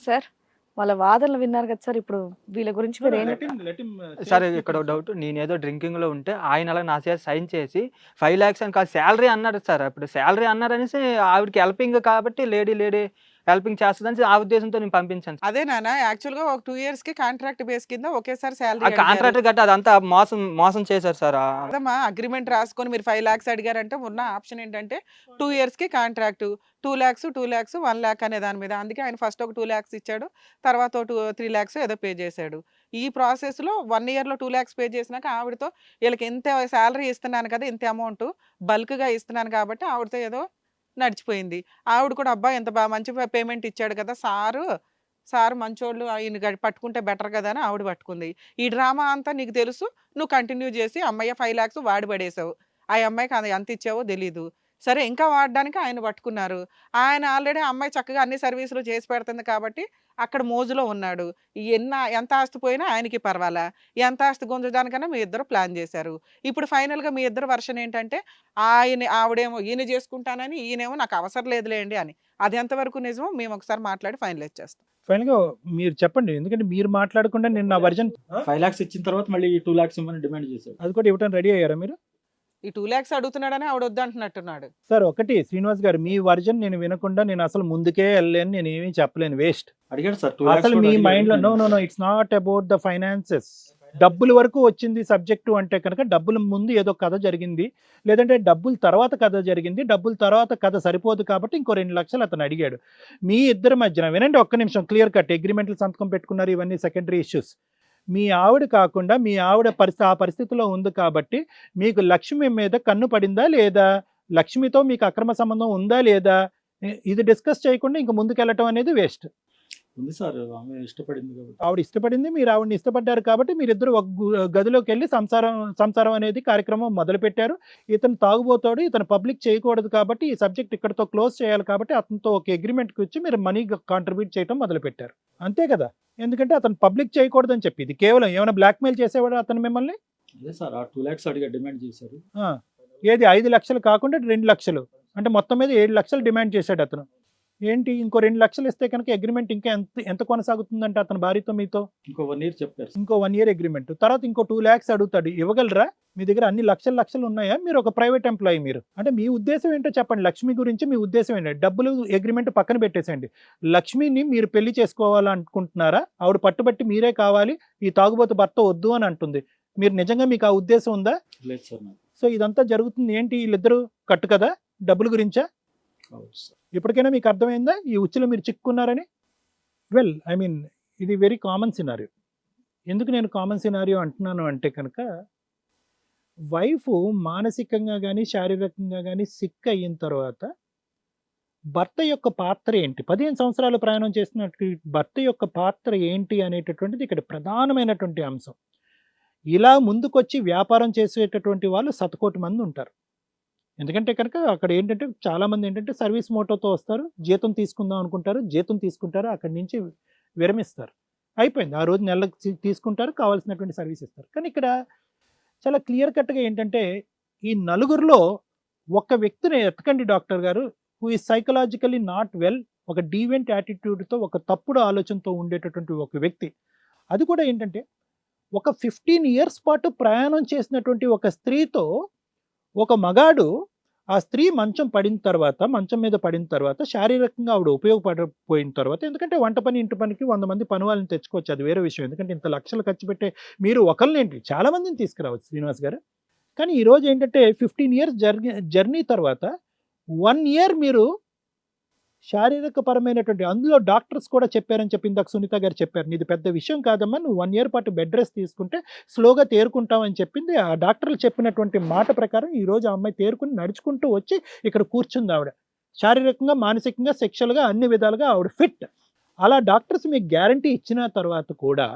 Sir వాళ్ళ వాదనలు విన్నారు కదా సార్ ఇప్పుడు వీళ్ళ గురించి మీరు ఏం సరే ఇక్కడ ఒక డౌట్ నేనేదో డ్రింకింగ్లో ఉంటే ఆయన అలా నా చేసి సైన్ చేసి ఫైవ్ ల్యాక్స్ అని కాదు శాలరీ అన్నారు సార్. అప్పుడు శాలరీ అన్నారు అనేసి ఆవిడకి హెల్పింగ్ కాబట్టి లేడీ లేడీ హెల్పింగ్ చేస్తుందని ఆ ఉద్దేశంతో నేను పంపించాను. అదే నాన్న యాక్చువల్గా ఒక టూ ఇయర్స్కి కాంట్రాక్ట్ బేస్ కింద ఒకేసారి శాలరీ కాంట్రాక్టర్ గట్ట అదంతా మోసం మోసం చేశారు సార్. అదమ్మా అగ్రిమెంట్ రాసుకొని మీరు ఫైవ్ లాక్స్ అడిగారంటే ఉన్న ఆప్షన్ ఏంటంటే టూ ఇయర్స్కి contract two lakhs two lakhs one lakh అనే దాని మీద. అందుకే ఆయన ఫస్ట్ ఒక టూ ల్యాక్స్ ఇచ్చాడు తర్వాత టూ త్రీ ల్యాక్స్ ఏదో పే చేశాడు. ఈ ప్రాసెస్లో వన్ ఇయర్లో టూ ల్యాక్స్ పే చేసినాక ఆవిడతో వీళ్ళకి ఎంత శాలరీ ఇస్తున్నాను కదా ఇంత అమౌంట్ బల్క్గా ఇస్తున్నాను కాబట్టి ఆవిడతో ఏదో నడిచిపోయింది. ఆవిడ కూడా అబ్బా! ఎంత బాగా మంచి పేమెంట్ ఇచ్చాడు కదా సారు. సార్ మంచోళ్ళు ఆయన పట్టుకుంటే బెటర్ కదా అని ఆవిడ పట్టుకుంది. ఈ డ్రామా అంతా నీకు తెలుసు. నువ్వు కంటిన్యూ చేసి అమ్మాయి ఫైవ్ ల్యాక్స్ వాడి పడేసావు. ఆ అమ్మాయికి అంత ఎంత ఇచ్చావో తెలీదు. సరే ఇంకా వాడడానికి ఆయన పట్టుకున్నారు. ఆయన ఆల్రెడీ అమ్మాయి చక్కగా అన్ని సర్వీసులు చేసి పెడుతుంది కాబట్టి అక్కడ మోజులో ఉన్నాడు. ఎన్న ఎంత ఆస్తి పోయినా ఆయనకి పర్వాలా? ఎంత ఆస్తి గుంజడానికన్నా మీ ఇద్దరు ప్లాన్ చేశారు. ఇప్పుడు ఫైనల్గా మీ ఇద్దరు వర్షన్ ఏంటంటే ఆయన ఆవిడేమో ఈయన చేసుకుంటానని ఈయనేమో నాకు అవసరం లేదులేండి అని. అది ఎంతవరకు నిజమో మేము ఒకసారి మాట్లాడి ఫైనలైజ్ చేస్తాం ఫైనల్గా మీరు చెప్పండి. ఎందుకంటే మీరు మాట్లాడకుండా నేను నా వర్జన్ ఫైవ్ లాక్స్ ఇచ్చిన తర్వాత మళ్ళీ టూ లాక్స్ ఇవ్వమని డిమాండ్ చేశాడు. అది కూడా ఇవ్వడానికి రెడీ అయ్యారా మీరు? ఈ టూ ల్యాక్స్ అడుగుతున్నాడని ఆవిడ వద్దంటున్నట్టున్నాడు సార్ ఒకటి శ్రీనివాస్ గారు మీ వర్జన్ నేను వినకుండా నేను అసలు ముందుకే వెళ్ళలేను నేను ఏమీ చెప్పలేను వేస్ట్. అడిగాడు సార్ అసలు మీ మైండ్లో no no no it's not about the finances డబ్బుల వరకు వచ్చింది సబ్జెక్టు అంటే కనుక డబ్బుల ముందు ఏదో కథ జరిగింది లేదంటే డబ్బుల తర్వాత కథ జరిగింది డబ్బుల తర్వాత కథ సరిపోదు కాబట్టి ఇంకో రెండు లక్షలు అతను అడిగాడు. మీ ఇద్దరి మధ్యన వినండి ఒక్క నిమిషం క్లియర్ కట్ అగ్రిమెంట్లు సంతకం పెట్టుకున్నారు ఇవన్నీ సెకండరీ ఇష్యూస్ మీ ఆవిడ కాకుండా మీ ఆవిడ పరిస్థితి ఆ పరిస్థితిలో ఉంది కాబట్టి మీకు లక్ష్మి మీద కన్ను పడిందా లేదా? లక్ష్మితో మీకు అక్రమ సంబంధం ఉందా లేదా? ఇది డిస్కస్ చేయకుండా ఇంక ముందుకెళ్ళటం అనేది వేస్ట్. ఉంది సార్ ఆమె ఇష్టపడింది కాబట్టి. ఆవిడ ఇష్టపడింది మీరు ఆవిడని ఇష్టపడ్డారు కాబట్టి మీరిద్దరు ఒక గదిలోకి వెళ్ళి సంసారం సంసారం అనేది కార్యక్రమం మొదలు పెట్టారు ఇతను తాగుబోతాడు ఇతను పబ్లిక్ చేయకూడదు కాబట్టి ఈ సబ్జెక్ట్ ఇక్కడతో క్లోజ్ చేయాలి కాబట్టి అతనితో ఒక అగ్రిమెంట్కి వచ్చి మీరు మనీ కాంట్రిబ్యూట్ చేయడం మొదలు పెట్టారు అంతే కదా? ఎందుకంటే అతను పబ్లిక్ చేయకూడదని చెప్పి ఇది కేవలం ఏమైనా బ్లాక్మెయిల్ చేసేవాడు అతను మిమ్మల్ని? అదే సార్ ఆ టూ లాక్స్ అడిగా డిమాండ్ చేశారు. ఏది ఐదు లక్షలు కాకుండా రెండు లక్షలు. అంటే మొత్తం మీద ఏడు లక్షలు డిమాండ్ చేశాడు అతను. ఏంటి ఇంకో రెండు లక్షలు ఇస్తే కనుక అగ్రిమెంట్ ఇంకా ఎంత ఎంత కొనసాగుతుందంటే అతని భార్యతో మీతో? ఇంకో వన్ ఇయర్ చెప్పారు. సార్. ఇంకో వన్ ఇయర్ అగ్రిమెంట్ తర్వాత ఇంకో టూ ల్యాక్స్ అడుగుతాడు. ఇవ్వగలరా? మీ దగ్గర అన్ని లక్షల లక్షలు ఉన్నాయా? మీరు ఒక ప్రైవేట్ ఎంప్లాయీ మీరు. అంటే మీ ఉద్దేశం ఏంటో చెప్పండి. లక్ష్మి గురించి మీ ఉద్దేశం ఏంటి? డబ్బులు అగ్రిమెంట్ పక్కన పెట్టేసేయండి. లక్ష్మిని మీరు పెళ్ళి చేసుకోవాలనుకుంటున్నారా? ఆవిడ పట్టుబట్టి మీరే కావాలి. ఈ తాగుబోతు భర్త వద్దు అని అంటుంది. మీరు నిజంగా మీకు ఆ ఉద్దేశం ఉందా? లేదు సార్ సో ఇదంతా జరుగుతుంది. ఏంటి? వీళ్ళిద్దరూ కట్టు కదా? డబ్బుల గురించా? ఇప్పటికైనా మీకు అర్థమైందా? ఈ ఉచ్చులో మీరు చిక్కున్నారని? వెల్ ఐ మీన్ ఇది వెరీ కామన్ సినారియో ఎందుకు నేను కామన్ సినారియో అంటున్నాను అంటే కనుక వైఫ్ మానసికంగా కానీ శారీరకంగా కానీ సిక్ అయిన తర్వాత భర్త యొక్క పాత్ర ఏంటి? పదిహేను సంవత్సరాలు ప్రయాణం చేస్తున్నట్టు భర్త యొక్క పాత్ర ఏంటి అనేటటువంటిది ఇక్కడ ప్రధానమైనటువంటి అంశం. ఇలా ముందుకొచ్చి వ్యాపారం చేసేటటువంటి వాళ్ళు శతకోటి మంది ఉంటారు. ఎందుకంటే కనుక అక్కడ ఏంటంటే చాలామంది ఏంటంటే సర్వీస్ మోటోతో వస్తారు జీతం తీసుకుందాం అనుకుంటారు జీతం తీసుకుంటారు అక్కడి నుంచి విరమిస్తారు. అయిపోయింది. ఆ రోజు నెలకు తీసుకుంటారు కావాల్సినటువంటి సర్వీస్ ఇస్తారు. కానీ ఇక్కడ చాలా క్లియర్ కట్గా ఏంటంటే ఈ నలుగురిలో ఒక వ్యక్తిని ఎత్తకండి డాక్టర్ గారు హూ ఈ సైకలాజికలీ నాట్ వెల్ ఒక డీవెంట్ యాటిట్యూడ్తో ఒక తప్పుడు ఆలోచనతో ఉండేటటువంటి ఒక వ్యక్తి. అది కూడా ఏంటంటే ఒక ఫిఫ్టీన్ ఇయర్స్ పాటు ప్రయాణం చేసినటువంటి ఒక స్త్రీతో ఒక మగాడు ఆ స్త్రీ మంచం పడిన తర్వాత మంచం మీద పడిన తర్వాత శారీరకంగా ఆవిడ ఉపయోగపడపోయిన తర్వాత ఎందుకంటే వంట పని ఇంటి పనికి వంద మంది పని వాళ్ళని తెచ్చుకోవచ్చు. అది వేరే విషయం. ఎందుకంటే ఇంత లక్షలు ఖర్చు పెట్టే మీరు ఒకరినేంటి చాలా మందిని తీసుకురావచ్చు శ్రీనివాస్ గారు. కానీ ఈరోజు ఏంటంటే ఫిఫ్టీన్ ఇయర్స్ జర్నీ జర్నీ తర్వాత వన్ ఇయర్ మీరు శారీరక పరమైనటువంటి అందులో డాక్టర్స్ కూడా చెప్పారని చెప్పి ఇందాక సునీత గారు చెప్పారు. ఇది పెద్ద విషయం కాదమ్మా నువ్వు వన్ ఇయర్ పాటు బెడ్ రెస్ట్ తీసుకుంటే స్లోగా తేరుకుంటామని చెప్పింది. ఆ డాక్టర్లు చెప్పినటువంటి మాట ప్రకారం ఈ రోజు ఆ అమ్మాయి తేరుకుని నడుచుకుంటూ వచ్చి ఇక్కడ కూర్చుంది ఆవిడ. శారీరకంగా మానసికంగా సెక్షువల్గా అన్ని విధాలుగా ఆవిడ ఫిట్. అలా డాక్టర్స్ మీకు గ్యారంటీ ఇచ్చిన తర్వాత కూడా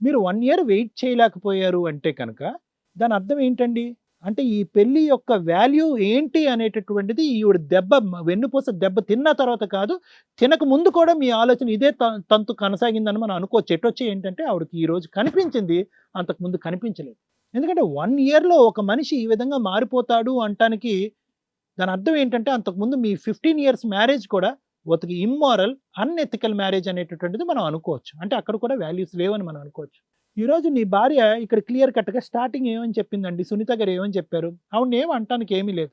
మీరు వన్ ఇయర్ వెయిట్ చేయలేకపోయారు అంటే కనుక దాని అర్థం ఏంటండి? అంటే ఈ పెళ్ళి యొక్క వాల్యూ ఏంటి అనేటటువంటిది ఈవిడ దెబ్బ వెన్నుపూస దెబ్బ తిన్న తర్వాత కాదు తినక ముందు కూడా మీ ఆలోచన ఇదే త- తంతు కొనసాగిందని మనం అనుకోవచ్చు. ఎటొచ్చి ఏంటంటే ఆవిడకి ఈరోజు కనిపించింది అంతకుముందు కనిపించలేదు. ఎందుకంటే వన్ ఇయర్లో ఒక మనిషి ఈ విధంగా మారిపోతాడు అంటానికి దాని అర్థం ఏంటంటే అంతకుముందు మీ ఫిఫ్టీన్ ఇయర్స్ మ్యారేజ్ కూడా ఒకటి ఇమ్మారల్ అన్ఎథికల్ మ్యారేజ్ అనేటటువంటిది మనం అనుకోవచ్చు. అంటే అక్కడ కూడా వాల్యూస్ లేవని మనం అనుకోవచ్చు. ఈరోజు నీ భార్య ఇక్కడ క్లియర్ కట్గా స్టార్టింగ్ ఏమని చెప్పిందండి? సునీత గారు ఏమని చెప్పారు? ఆవిడ ఏం అంటానికి ఏమీ లేదు.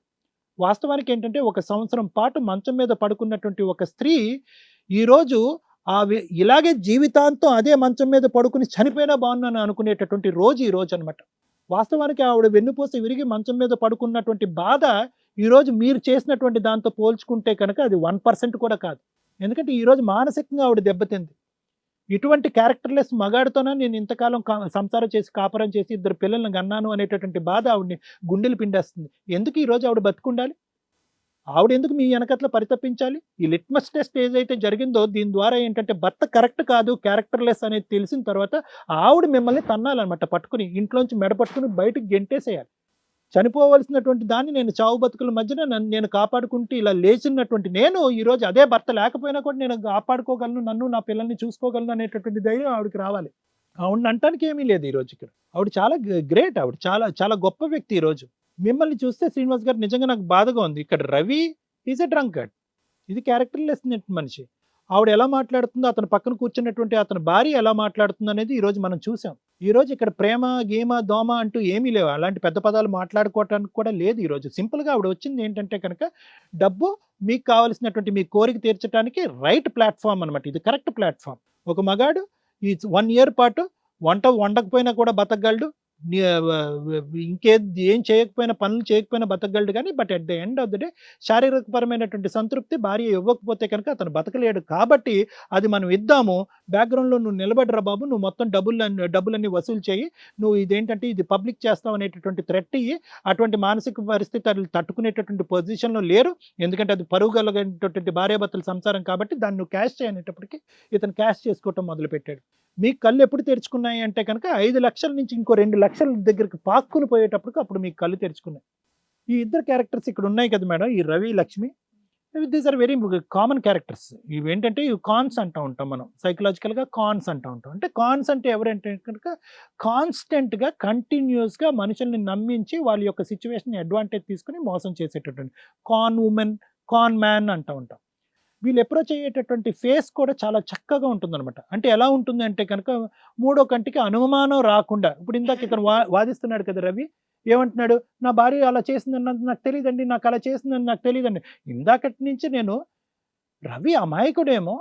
వాస్తవానికి ఏంటంటే ఒక సంవత్సరం పాటు మంచం మీద పడుకున్నటువంటి ఒక స్త్రీ ఈరోజు ఆ వి- ఇలాగే జీవితాంతం అదే మంచం మీద పడుకుని చనిపోయినా బాగున్నాను అనుకునేటటువంటి రోజు ఈ రోజు అనమాట వాస్తవానికి ఆవిడ వెన్నుపూస విరిగి మంచం మీద పడుకున్నటువంటి బాధ ఈరోజు మీరు చేసినటువంటి దాంతో పోల్చుకుంటే కనుక అది వన్ పర్సెంట్ కూడా కాదు. ఎందుకంటే ఈరోజు మానసికంగా ఆవిడ దెబ్బతింది. ఇటువంటి క్యారెక్టర్లెస్ మగాడితోనే నేను ఇంతకాలం కా- సంసారం చేసి కాపురం చేసి ఇద్దరు పిల్లల్ని కన్నాను అనేటటువంటి బాధ ఆవిడని గుండెలు పిండేస్తుంది. ఎందుకు ఈరోజు ఆవిడ బతుకుండాలి? ఆవిడ ఎందుకు మీ వెనకట్ల పరితపించాలి? ఈ లిట్మస్ టెస్ట్ ఏదైతే జరిగిందో దీని ద్వారా ఏంటంటే భర్త కరెక్ట్ కాదు క్యారెక్టర్లెస్ అనేది తెలిసిన తర్వాత ఆవిడ మిమ్మల్ని తన్నాలన్నమాట పట్టుకుని ఇంట్లోంచి మెడ పట్టుకుని బయటకు గెంటేసేయాలి. చనిపోవలసినటువంటి దాన్ని నేను చావు బతుకుల మధ్యన నన్ను నేను కాపాడుకుంటూ ఇలా లేచినటువంటి నేను ఈరోజు అదే భర్త లేకపోయినా కూడా నేను కాపాడుకోగలను నన్ను నా పిల్లల్ని చూసుకోగలను అనేటటువంటి ధైర్యం ఆవిడకి రావాలి. ఆవిడ అంటానికి ఏమీ లేదు ఈరోజు ఇక్కడ. ఆవిడ చాలా గ్రేట్ ఆవిడ. చాలా చాలా గొప్ప వ్యక్తి ఈరోజు మిమ్మల్ని చూస్తే శ్రీనివాస్ గారు నిజంగా నాకు బాధగా ఉంది. ఇక్కడ రవి ఈజ్ ఎ డ్రంకర్డ్ ఇది క్యారెక్టర్లెస్ మనిషి. ఆవిడ ఎలా మాట్లాడుతుందో అతను పక్కన కూర్చున్నటువంటి అతని భార్య ఎలా మాట్లాడుతుంది అనేది ఈరోజు మనం చూసాం. ఈరోజు ఇక్కడ ప్రేమ గేమ దోమ అంటూ ఏమీ లేవు. అలాంటి పెద్ద పదాలు మాట్లాడుకోవటానికి కూడా లేదు ఈరోజు సింపుల్గా ఆవిడ వచ్చింది ఏంటంటే కనుక డబ్బు మీకు కావలసినటువంటి మీ కోరిక తీర్చడానికి రైట్ ప్లాట్ఫామ్ అనమాట ఇది కరెక్ట్ ప్లాట్ఫామ్ ఒక మగాడు ఈ వన్ ఇయర్ పాటు వంట వండకపోయినా కూడా బతకగలడు. ఇంకే ఏం చేయకపోయినా పనులు చేయకపోయినా బతకగలడు కానీ but at the end of the day శారీరకపరమైనటువంటి సంతృప్తి భార్య ఇవ్వకపోతే కనుక అతను బతకలేడు. కాబట్టి అది మనం ఇద్దాము. బ్యాక్గ్రౌండ్లో నువ్వు నిలబడరా బాబు. నువ్వు మొత్తం డబ్బులు డబ్బులన్నీ వసూలు చేయి. నువ్వు ఇదేంటంటే ఇది పబ్లిక్ చేస్తావు అనేటటువంటి థ్రెట్ ఇయ్యి అటువంటి మానసిక పరిస్థితి అది తట్టుకునేటటువంటి పొజిషన్లో లేరు. ఎందుకంటే అది పరువు కలిగినటువంటి భార్యాభర్తల సంసారం కాబట్టి దాన్ని నువ్వు క్యాష్ చేయనేటప్పటికీ ఇతను క్యాష్ చేసుకోవటం మొదలుపెట్టాడు. మీ కళ్ళు ఎప్పుడు తెరుచుకున్నాయి అంటే కనుక ఐదు లక్షల నుంచి ఇంకో రెండు లక్షల దగ్గరికి పాక్కుని పోయేటప్పటికి అప్పుడు మీకు కళ్ళు తెరుచుకున్నాయి. ఈ ఇద్దరు క్యారెక్టర్స్ ఇక్కడ ఉన్నాయి కదా మేడం ఈ Ravi Lakshmi. These are very common characters ఇవి ఏంటంటే ఇవి కాన్స్ అంటూ ఉంటాం మనం. సైకలాజికల్గా కాన్స్ అంటూ ఉంటాం. అంటే కాన్స్ అంటే ఎవరంటే కనుక కాన్స్టెంట్గా కంటిన్యూస్గా మనుషుల్ని నమ్మించి వాళ్ళ యొక్క సిచ్యువేషన్ అడ్వాంటేజ్ తీసుకుని మోసం చేసేటటువంటి కాన్ ఉమెన్ కాన్ మ్యాన్ అంటూ ఉంటాం. వీళ్ళు అప్రోచ్ అయ్యేటటువంటి ఫేస్ కూడా చాలా చక్కగా ఉంటుందన్నమాట. అంటే ఎలా ఉంటుంది అంటే కనుక మూడో కంటికి అనుమానం రాకుండా ఇప్పుడు ఇందాక ఇతను వా వాదిస్తున్నాడు కదా రవి ఏమంటున్నాడు నా భార్య అలా చేసిందని నాకు తెలియదండి నాకు అలా చేసిందని నాకు తెలియదండి ఇందాకటి నుంచి నేను రవి అమాయకుడేమో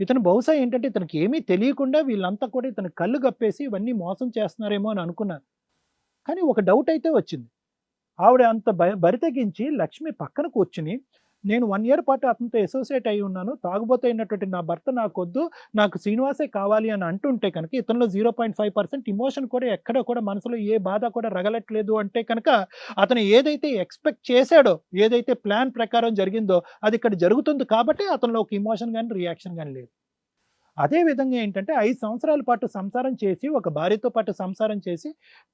ఇతను బహుశా ఏంటంటే ఇతనికి ఏమీ తెలియకుండా వీళ్ళంతా కూడా ఇతను కళ్ళు కప్పేసి ఇవన్నీ మోసం చేస్తున్నారేమో అని అనుకున్నాను. కానీ ఒక డౌట్ అయితే వచ్చింది. ఆవిడ అంత భయ బరితెగించి లక్ష్మి పక్కన కూర్చుని నేను వన్ ఇయర్ పాటు అతనితో అసోసియేట్ అయి ఉన్నాను. తాగుబోతే అయినటువంటి నా భర్త నాకొద్దు. నాకు శ్రీనివాసే కావాలి అని అంటుంటే కనుక ఇతనిలో zero point five percent emotion కూడా ఎక్కడ కూడా మనసులో ఏ బాధ కూడా రగలట్లేదు అంటే కనుక అతను ఏదైతే ఎక్స్పెక్ట్ చేశాడో ఏదైతే ప్లాన్ ప్రకారం జరిగిందో అది ఇక్కడ జరుగుతుంది కాబట్టి అతనిలో ఒక ఇమోషన్ కానీ రియాక్షన్ కానీ లేదు. అదే విధంగా ఏంటంటే ఐదు సంవత్సరాల పాటు సంసారం చేసి ఒక భార్యతో పాటు సంసారం చేసి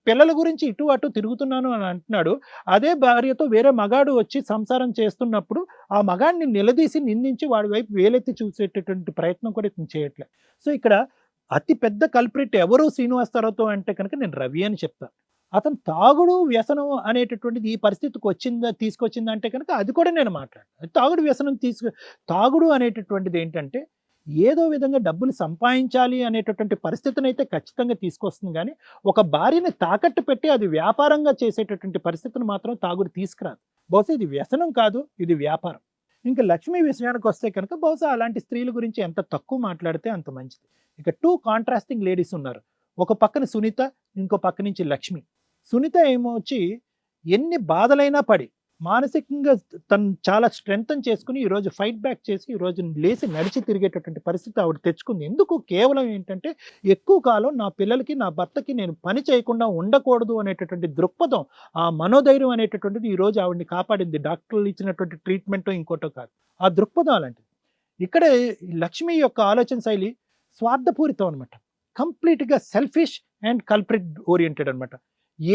పిల్లల గురించి ఇటు అటు తిరుగుతున్నాను అని అంటున్నాడు. అదే భార్యతో వేరే మగాడు వచ్చి సంసారం చేస్తున్నప్పుడు ఆ మగాడిని నిలదీసి నిందించి వాడి వైపు వేలెత్తి చూసేటటువంటి ప్రయత్నం కూడా ఇతను చేయట్లే సో ఇక్కడ అతి పెద్ద కల్ప్రిట్ ఎవరు శ్రీనివాసరావుతో అంటే కనుక నేను రవి అని చెప్తాను అతను తాగుడు వ్యసనం అనేటటువంటిది ఈ పరిస్థితికి వచ్చిందా తీసుకొచ్చిందా అంటే కనుక అది కూడా నేను మాట్లాడాను. తాగుడు వ్యసనం తీసుకు తాగుడు అనేటటువంటిది ఏంటంటే ఏదో విధంగా డబ్బులు సంపాదించాలి అనేటటువంటి పరిస్థితిని అయితే ఖచ్చితంగా తీసుకొస్తుంది. కానీ ఒక భార్యని తాకట్టు పెట్టి అది వ్యాపారంగా చేసేటటువంటి పరిస్థితిని మాత్రం తాగుడు తీసుకురాదు. బహుశా ఇది వ్యసనం కాదు ఇది వ్యాపారం. ఇంకా లక్ష్మీ విషయానికి వస్తే కనుక బహుశా అలాంటి స్త్రీల గురించి ఎంత తక్కువ మాట్లాడితే అంత మంచిది. ఇక టూ కాంట్రాస్టింగ్ లేడీస్ ఉన్నారు. ఒక పక్కన సునీత ఇంకో పక్క నుంచి లక్ష్మి. సునీత ఏమో వచ్చి ఎన్ని బాధలైనా పడి మానసికంగా తను చాలా స్ట్రెంగ్తన్ చేసుకుని ఈరోజు ఫైట్ బ్యాక్ చేసి ఈరోజు లేచి నడిచి తిరిగేటటువంటి పరిస్థితి ఆవిడ తెచ్చుకుంది. ఎందుకు? కేవలం ఏంటంటే ఎక్కువ కాలం నా పిల్లలకి నా భర్తకి నేను పని చేయకుండా ఉండకూడదు అనేటటువంటి దృక్పథం ఆ మనోధైర్యం అనేటటువంటిది ఈరోజు ఆవిడని కాపాడింది. డాక్టర్లు ఇచ్చినటువంటి ట్రీట్మెంట్ ఇంకోటో కాదు. ఆ దృక్పథం అలాంటిది. ఇక్కడ లక్ష్మి యొక్క ఆలోచన శైలి స్వార్థపూరితం అనమాట కంప్లీట్గా సెల్ఫిష్ అండ్ కల్ప్రిట్ ఓరియంటెడ్ అనమాట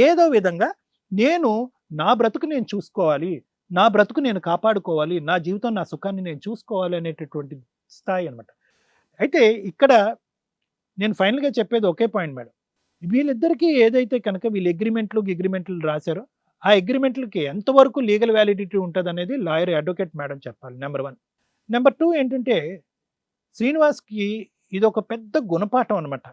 ఏదో విధంగా నేను నా బ్రతుకు నేను చూసుకోవాలి నా బ్రతుకు నేను కాపాడుకోవాలి నా జీవితం నా సుఖాన్ని నేను చూసుకోవాలి అనేటటువంటి స్థాయి అనమాట అయితే ఇక్కడ నేను ఫైనల్గా చెప్పేది ఒకే పాయింట్ మేడం. వీళ్ళిద్దరికీ ఏదైతే కనుక వీళ్ళు అగ్రిమెంట్లు అగ్రిమెంట్లు రాశారో ఆ అగ్రిమెంట్లకి ఎంతవరకు లీగల్ వ్యాలిడిటీ ఉంటుంది అనేది లాయర్ అడ్వకేట్ మేడం చెప్పాలి నెంబర్ వన్. నెంబర్ టూ ఏంటంటే శ్రీనివాస్కి ఇది ఒక పెద్ద గుణపాఠం అనమాట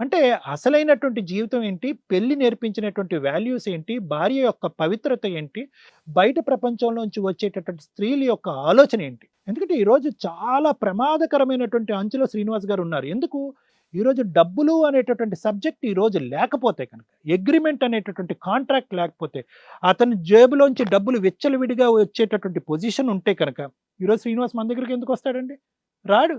అంటే అసలైనటువంటి జీవితం ఏంటి? పెళ్ళి నేర్పించినటువంటి వాల్యూస్ ఏంటి? భార్య యొక్క పవిత్రత ఏంటి? బయట ప్రపంచంలోంచి వచ్చేటటువంటి స్త్రీల యొక్క ఆలోచన ఏంటి? ఎందుకంటే ఈరోజు చాలా ప్రమాదకరమైనటువంటి అంచులో శ్రీనివాస్ గారు ఉన్నారు. ఎందుకు? ఈరోజు డబ్బులు అనేటటువంటి సబ్జెక్ట్ ఈరోజు లేకపోతే కనుక అగ్రిమెంట్ అనేటటువంటి కాంట్రాక్ట్ లేకపోతే అతని జేబులోంచి డబ్బులు విచ్చలవిడిగా వచ్చేటటువంటి పొజిషన్ ఉంటే కనుక ఈరోజు శ్రీనివాస్ మన దగ్గరికి ఎందుకు వస్తాడండి? రాడు.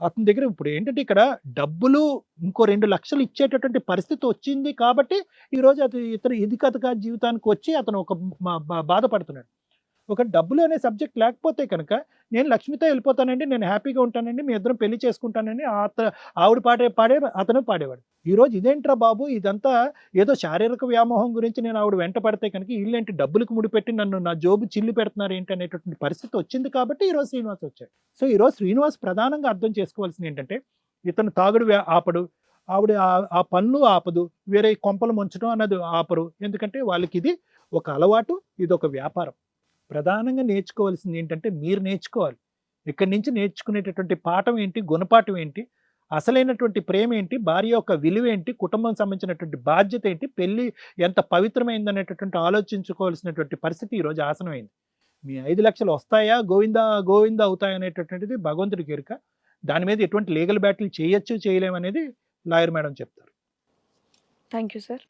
అతని దగ్గర ఇప్పుడు ఏంటంటే ఇక్కడ డబ్బులు ఇంకో రెండు లక్షలు ఇచ్చేటటువంటి పరిస్థితి వచ్చింది కాబట్టి ఈరోజు అతను ఇతను ఇది కథగా జీవితానికి వచ్చి అతను ఒక మా- బా- బాధపడుతున్నాడు. ఒక డబ్బులు అనే సబ్జెక్ట్ లేకపోతే కనుక నేను లక్ష్మితో వెళ్ళిపోతానండి నేను హ్యాపీగా ఉంటానండి మీ ఇద్దరం పెళ్ళి చేసుకుంటానని అత ఆవిడ పాడే పాడే అతను పాడేవాడు. ఈరోజు ఇదేంట్రా బాబు? ఇదంతా ఏదో శారీరక వ్యామోహం గురించి నేను ఆవిడ వెంట పడితే కనుక వీళ్ళేంటి డబ్బులకు ముడిపెట్టి నన్ను నా జోబు చిల్లు పెడుతున్నారు ఏంటి అనేటటువంటి పరిస్థితి వచ్చింది కాబట్టి ఈరోజు శ్రీనివాస్ వచ్చాడు. సో ఈరోజు శ్రీనివాస్ ప్రధానంగా అర్థం చేసుకోవాల్సింది ఏంటంటే ఇతను తాగుడు ఆపడు ఆవిడ ఆ పనులు ఆపదు వేరే కొంపలు ముంచడం అన్నది ఆపరు. ఎందుకంటే వాళ్ళకి ఇది ఒక అలవాటు ఇది ఒక వ్యాపారం. ప్రధానంగా నేర్చుకోవాల్సింది ఏంటంటే మీరు నేర్చుకోవాలి. ఇక్కడి నుంచి నేర్చుకునేటటువంటి పాఠం ఏంటి? గుణపాఠం ఏంటి? అసలైనటువంటి ప్రేమ ఏంటి? భార్య యొక్క విలువ ఏంటి? కుటుంబం సంబంధించినటువంటి బాధ్యత ఏంటి? పెళ్ళి ఎంత పవిత్రమైంది అనేటటువంటి ఆలోచించుకోవాల్సినటువంటి పరిస్థితి ఈరోజు ఆసనమైంది. మీ ఐదు లక్షలు వస్తాయా? గోవిందా గోవిందా అవుతాయా అనేటటువంటిది భగవంతుడికి ఎరుక దాని మీద ఎటువంటి లీగల్ బ్యాటిల్ చేయొచ్చు చేయలేమనేది లాయర్ మేడం చెప్తారు. Thank you sir.